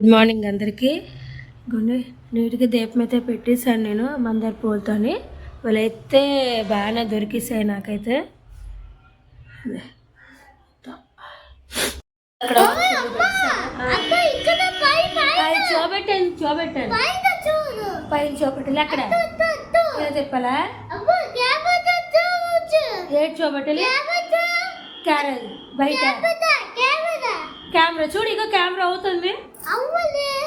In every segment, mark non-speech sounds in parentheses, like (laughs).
Good morning అందరికీ. కొన్ని నీటికి దీపం అయితే పెట్టేశాను నేను మందార పూలతోని వాళ్ళైతే బాగానే దొరికేసాయి నాకైతే. చూపెట్టాను చూపెట్టాను పైన చూపెట్టాలి అక్కడ. చెప్పాలా ఏడు చూపెట్టాలి క్యారెల్ బయట. కెమెరా చూడు ఇగో కెమెరా అవుతుంది.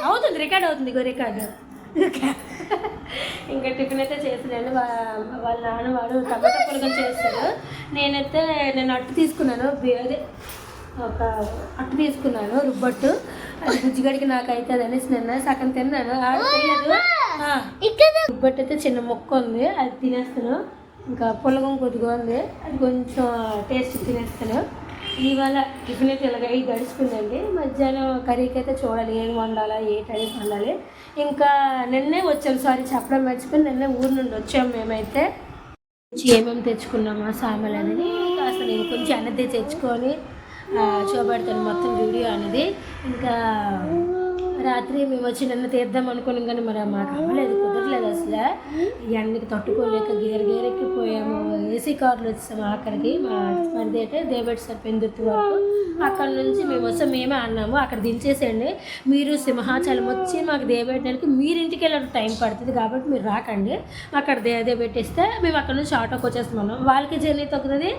అవుతుంది రికార్డ్ అవుతుంది ఇగో రికార్డు. ఇంకా టిఫిన్ అయితే చేస్తున్నాను. వా- వాళ్ళ నాన్న వాడు టమాటా పులగం చేస్తాడు. నేనైతే నేను అట్టు తీసుకున్నాను. అదే ఒక అట్టు తీసుకున్నాను రుబ్బట్టు. అది బుజ్జిగడికి నాకు అవుతుంది అనేసి నిన్న సగం తిన్నాను. రుబ్బట్టు అయితే చిన్న మొక్క ఉంది. అది తినేస్తాను. ఇంకా పులగం కొద్దిగా ఉంది. అది కొంచెం టేస్ట్ తినేస్తాను. ఇవాళ టిఫిన్ అయితే ఇలాగ అయ్యి గడిచిపోయిందండి. మధ్యాహ్నం కర్రీకి అయితే చూడాలి ఏం వండాలా ఏ టైం వండాలి. ఇంకా నిన్నే వచ్చాం సారీ చెప్పడం మర్చిపోయి నిన్నే ఊరు నుండి వచ్చాం మేమైతే. ఏమేమి తెచ్చుకున్నామా సామాన్లు అనేది కాస్త నేను కొంచెం అన్నది తెచ్చుకొని చూపెడతాను మొత్తం వీడియో అనేది. ఇంకా రాత్రి మేము వచ్చి నన్ను తీద్దాం అనుకున్నాం కానీ మరి మాకు అవ్వలేదు కుదరలేదు అసలు. ఈ ఎండకి తట్టుకోలేక గేర గేరెక్కిపోయాము ఏసీ కార్లు వచ్చాము అక్కడికి మా హస్బెండ్ అయితే దేవేట్ సార్ పెందుర్తి వరకు. అక్కడ నుంచి మేము వస్తే మేమే అన్నాము అక్కడ దించేసేయండి. మీరు సింహాచలం వచ్చి మాకు దేవెట్టడానికి మీరు ఇంటికి వెళ్ళడం టైం పడుతుంది కాబట్టి మీరు రాకండి. అక్కడ దే దేబెట్టేస్తే మేము అక్కడ నుంచి ఆటోకి వచ్చేస్తున్నాం వాళ్ళకి జర్నీ తగ్గుతుంది?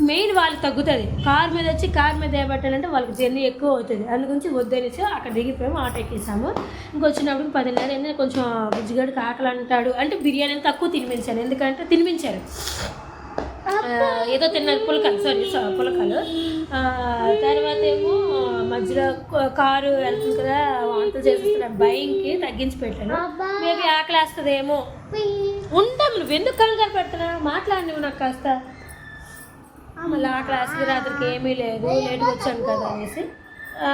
మెయిన్ వాళ్ళకి తగ్గుతుంది. కార్ మీద వచ్చి కార్ మీద ఏబట్టాలంటే వాళ్ళకి జర్నీ ఎక్కువ అవుతుంది. అందుగురించి వద్దనేసి అక్కడ దిగిపోయాము ఆటో ఎక్కేసాము. ఇంకొచ్చినప్పుడు పదిన్నర అయింది కొంచెం బుజ్జిగడికి ఆకలి అంటాడు. అంటే బిర్యానీ తక్కువ తినిపించాను. ఎందుకంటే తినిపించారు. ఏదో తిన్నారు పులకలు. సారీ పులకలు. తర్వాత ఏమో మధ్యలో కారు వెళ్తుంది కదా వంటలు చేసేస్తున్నాను భయంకి తగ్గించి పెట్టాను. మేబీ ఆకలి వేస్తుందేమో ఉంటాం నువ్వు. ఎందుకు కంగారు పెడుతున్నా మాట్లాడి నువ్వు నాకు కాస్త. మళ్ళీ ఆ క్లాస్కి రాత్రికి ఏమీ లేదు లేట్గా వచ్చాను కదా అనేసి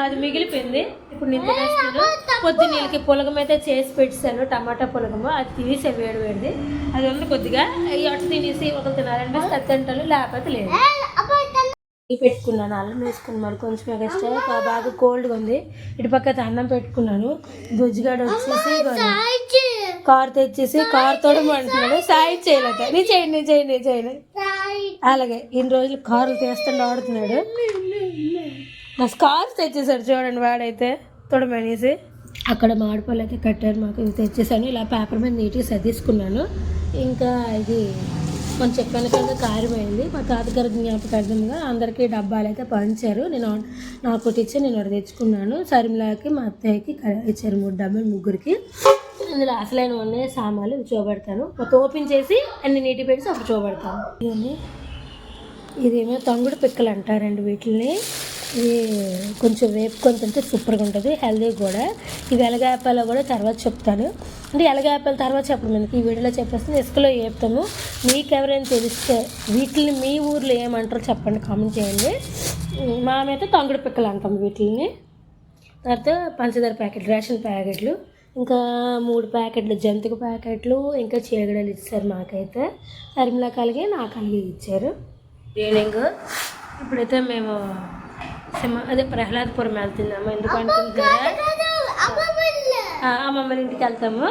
అది మిగిలిపోయింది. ఇప్పుడు నేను తినేస్తాను పొద్దున్నీళ్ళకి పులగం అయితే చేసి పెట్టాను టమాటా పులగము. అది తీసే వేడి వేడిది. అది ఉంది కొద్దిగా ఈ అటు తినేసి ఒకరు తినాలనిపిస్తే అది తింటాను లేకపోతే లేదు. పెట్టుకున్నాను అల్లం వేసుకుని మరి కొంచెం ఎక్స్ట్రా బాగా కోల్డ్గా ఉంది. ఇటు పక్క అయితే అన్నం పెట్టుకున్నాను. బుజ్జిగాడు వచ్చేసి ఇగోండి. కార్ తెచ్చేసి కార్ తోడమంటున్నాడు సాయి చేయలేక. నేను చేయండి నేను చేయండి నేను చేయండి అలాగే ఇన్ని రోజులు కారులు తీస్తుండే ఆడుతున్నాడు. నా స్కార్స్ తెచ్చేసాడు చూడండి వాడైతే తొడమనేసి. అక్కడ మాడిపళ్ళు కట్టారు మాకు ఇది తెచ్చేసాను ఇలా పేపర్ మీద నీట్గా సర్దీసుకున్నాను. ఇంకా ఇది మనం చెప్పాను కదా కార్యమైంది మా తాతగారి జ్ఞాపకార్థంగా అందరికీ డబ్బాలు అయితే పంచారు. నేను నాకు ఒకటి ఇచ్చి నేను ఒకటి తెచ్చుకున్నాను. సరిమిలాకి మా అత్తయ్యకి క- ఇచ్చారు మూడు డబ్బాలు ముగ్గురికి. ఇందులో అసలైన ఉన్నాయి సామాన్లు ఇవి చూపెడతాను. మొత్తం ఓపెన్ చేసి అన్ని నీటి పెట్టి అప్పుడు చూపెడతాను. ఇవన్నీ ఇదేమో తంగుడు పిక్కలు అంటారండి వీటిని ఇది కొంచెం వేపుకొని తింటే సూపర్గా ఉంటుంది హెల్దీ కూడా. ఇవి ఎలగాపాలో కూడా తర్వాత చెప్తాను. అంటే ఎలగాపాల తర్వాత చెప్పడం మనకి ఈ వీడియోలో చెప్పేస్తుంది ఇసుకలో వేపుతాము. మీకు ఎవరైనా తెలిస్తే వీటిని మీ ఊర్లో ఏమంటారో చెప్పండి కామెంట్ చేయండి. మామైతే తంగుడు పిక్కలు అంటాం వీటిని తర్వాత పంచదార ప్యాకెట్ రేషన్ ప్యాకెట్లు ఇంకా మూడు ప్యాకెట్లు జంతుకు ప్యాకెట్లు ఇంకా చీగడలు ఇచ్చారు మాకైతే. అరిమిలా కలిగి నాకు కలిగి ఇచ్చారు. ఈవినింగ్ ఇప్పుడైతే మేము సింహ అదే ప్రహ్లాదపురం వెళ్తున్నాము. ఎందుకు అనుకుంటున్నారా అబ్బా వెళ్ళే. ఆ, అమ్మమ్మ ఇంటికి వెళ్తాము.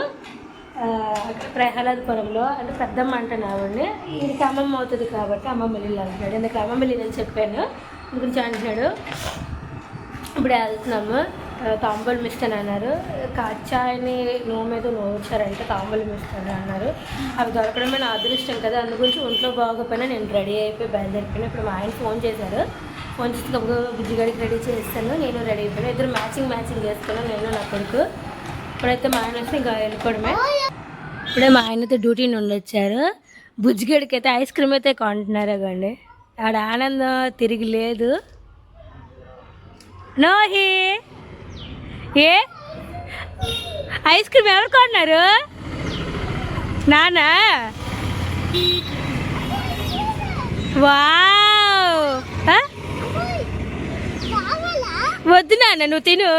ప్రహ్లాదపురంలో అంటే పెద్దమ్మ అంటాను ఆవిడని. ఇంటికి అమ్మమ్మ అవుతుంది కాబట్టి అమ్మమ్మ ఇల్లు అంటున్నాడు. ఎందుకు అమ్మమ్మ ఇల్లు అని చెప్పాను. గురించి అంటున్నాడు ఇప్పుడు వెళ్తున్నాము తాంబూలం ఇస్తాను అన్నారు. కాచాయని నో మీద నోచారంటే తాంబూలం ఇస్తాను అన్నారు. అవి దొరకడమే నా అదృష్టం కదా. అందు గురించి ఒంట్లో బాగోపోయినా నేను రెడీ అయిపోయి బయలుదేరిపోయినా ఇప్పుడు మా ఆయన ఫోన్ చేశారు. ఫోన్ చేసి గబగబా బుజ్జిగాడికి రెడీ చేస్తాను నేను రెడీ అయిపోయాను. ఇద్దరు మ్యాచింగ్ మ్యాచింగ్ చేసుకున్నాను నేను నా కొడుకు. ఇప్పుడైతే మా ఆయన వస్తే ఇంకా వెళ్ళిపోవడమే. ఇప్పుడే మా ఆయనతో డ్యూటీ నుండి వచ్చారు. బుజ్జిగడికి అయితే ఐస్ క్రీమ్ అయితే కొంటున్నారు అవ్వండి ఆడ ఆనందం తిరిగి లేదు. నోహీ! ఏ ఐస్ క్రీమ్ ఎవరు కొన్నారు? నానా? కావాలా వద్దు నాన్న నువ్వు తిను.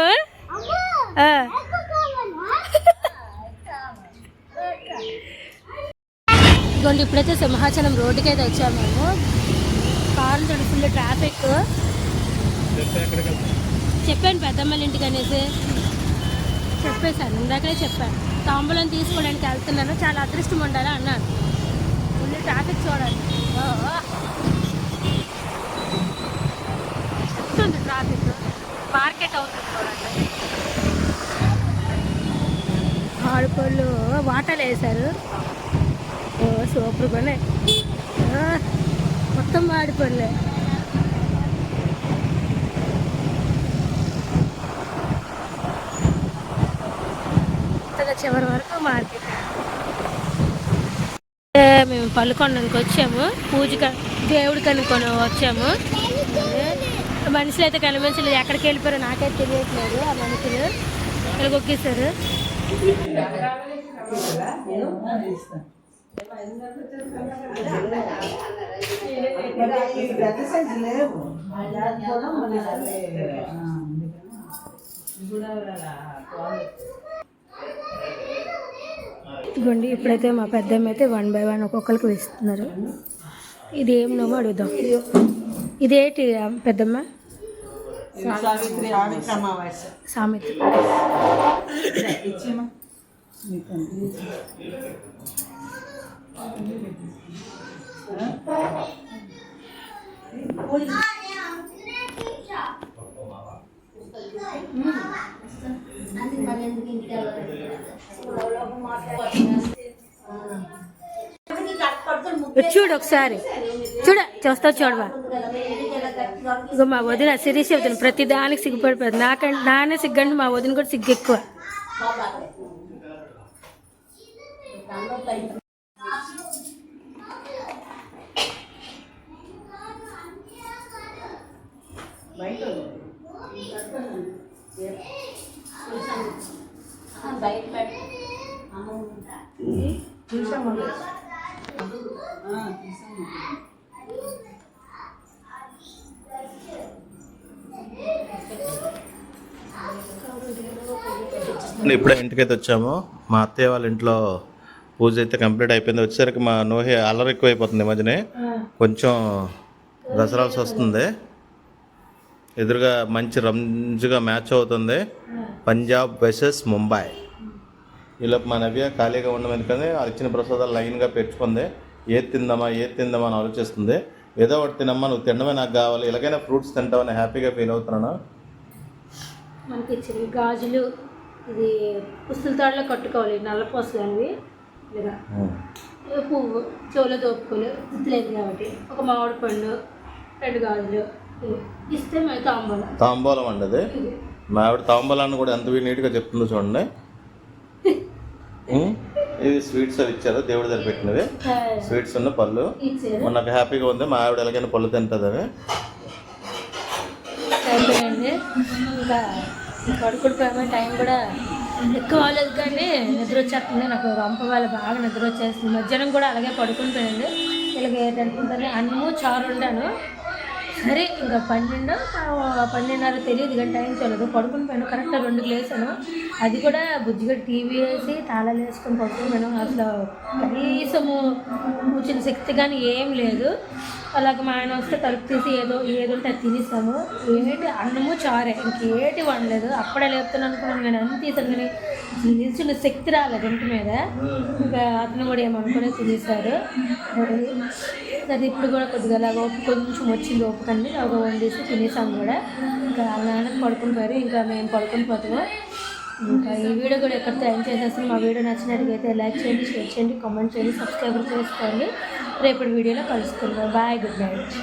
ఇదిగోండి ఇప్పుడైతే సింహాచలం రోడ్డుకి అయితే వచ్చాము మేము. కారు చూడండి ఫుల్ ట్రాఫిక్ చెప్పాను పెద్దమ్మల ఇంటికి అనేసి. చెప్పేశాను. ఇందాకనే చెప్పాను. తాంబూలం తీసుకోవడానికి వెళ్తున్నాను. చాలా అదృష్టం ఉండాలి అన్నాను. ముందు ట్రాఫిక్ చూడండి చెప్తుంది ట్రాఫిక్ మార్కెట్ అవుతుంది చూడండి. ఆడుకోళ్ళు వాటలు వేశారు. ఓ సూపర్ కొనే మొత్తం ఆడిపోలే చివరి వరకు మార్కెట్. మేము పల్లుకొండకి వచ్చాము. పూజక దేవుడికి అనుకొని వచ్చాము. మనుషులు అయితే కనిపించలేదు. ఎక్కడికి వెళ్ళిపోయారో నాకైతే తెలియట్లేదు ఆ మనుషులు. ఇక్కడ కొక్కేశారు సైజు లేవు ఇదిగోండి ఇప్పుడైతే మా పెద్దమ్మ అయితే వన్ బై వన్ ఒక్కొక్కరికి ఇస్తున్నారు ఇది ఏం నోమో అడుగుదాం. ఇదేంటి పెద్దమ్మ? సావిత్రి ఆవిత్రి సామెత చూడు ఒకసారి. చూడ చూస్తా చూడవా? ఇక మా వదిన సిరీస్ చెబుతాను ప్రతి దానికి సిగ్గుపడిపోతుంది. నాకంటే నానే సిగ్గండి మా వదిన కూడా సిగ్గు ఎక్కువ ఇప్పుడే ఇంటికైతే వచ్చాము. మా అత్తయ్య వాళ్ళ ఇంట్లో పూజ అయితే కంప్లీట్ అయిపోయింది. వచ్చేసరికి మా నోహి అల్లరి ఎక్కువ అయిపోతుంది మధ్యనే. కొంచెం దసరాల్సి వస్తుంది. ఎదురుగా మంచి రంజుగా మ్యాచ్ అవుతుంది. పంజాబ్ వర్సెస్ ముంబై. ఇలా మా నవ్య ఖాళీగా ఉండడం ఎందుకని వాళ్ళు ఇచ్చిన ప్రసాదాలు లైన్గా పెట్టుకుంది. ఏది తిందామా ఏది తిందామా అని ఆలోచిస్తుంది. ఏదో ఒకటి తినమ్మా నువ్వు తినడమే నాకు కావాలి. ఇలాగైనా ఫ్రూట్స్ తింటామని హ్యాపీగా ఫీల్ అవుతున్నాను? మనకి గాజులు. ఇది పుస్తుల తాడులో కట్టుకోవాలి నల్లపోసలు అనేవి ఇలా పువ్వు చెవులో దోపుకోలు గుర్తులేదు కాబట్టి. ఒక మామిడి పండు రెండు గాజులు. ఇస్తే మేము తాంబూలం. తాంబూలం అండి అది. ఇది. మా ఆవిడ తాంబూలాన్ని కూడా ఎంత నీట్గా చెప్తుందో చూడండి. (laughs) ఇవి స్వీట్స్ అవి ఇచ్చారు దేవుడి దగ్గర పెట్టినవి. స్వీట్స్ ఉన్న పళ్ళు. నాకు హ్యాపీగా ఉంది మా ఆవిడ ఎలాగైనా పళ్ళు తింటుందని అయిపోయింది ఇంకా టైం కూడా ఎక్కువ అవ్వలేదు కానీ నిద్ర వచ్చేస్తుంది. నాకు రంప వాళ్ళ బాగా నిద్ర వచ్చేస్తుంది. మధ్యాహ్నం కూడా అలాగే పడుకుని పోయింది. ఇలాగే అనుకుంటాను అన్నము చారు వండాను. సరే ఇంకా పన్నెండు? పన్నెండున్నర తెలియదు కానీ టైం చూడలేదు పడుకుని పోయాను కరెక్ట్గా రెండుకి లేసాను అది కూడా బుజ్జిగా టీవీ వేసి తాళాలు వేసుకొని పడుకుని పోయాను అసలు కనీసము కూర్చున్న శక్తి కానీ ఏం లేదు. అలాగే మా ఆయన వస్తే తలుపు తీసి ఏదో ఏదో ఉంటే అది తినేసాము. ఏంటి అన్నము చారే. ఇంకేటి వండలేదు. అప్పుడే లేపుతున్నాను అనుకున్నాను కానీ అన్ని తీసాను కానీ నిల్చున్న శక్తి రాలేదు ఇంటి మీద. ఇంకా అతను కూడా ఏమనుకునే తినేశారు అది ఇప్పుడు కూడా కొద్దిగా అలాగ కొంచెం వచ్చింది ఓపికండి ఒక వండేసి తినేసాము కూడా. ఇంకా నాన్న నాన్నకి పడుకుని పోయారు. ఇంకా మేము పడుకుని పోతాము ఇంకా ఈ వీడియో కూడా ఎక్కడితో ఎండ్ చేసేస్తాను మా వీడియో నచ్చినట్టుగైతే లైక్ చేయండి షేర్ చేయండి కామెంట్ చేయండి సబ్స్క్రైబ్ చేసుకోండి. రేపటి వీడియోలో కలుసుకుందాం. Bye good night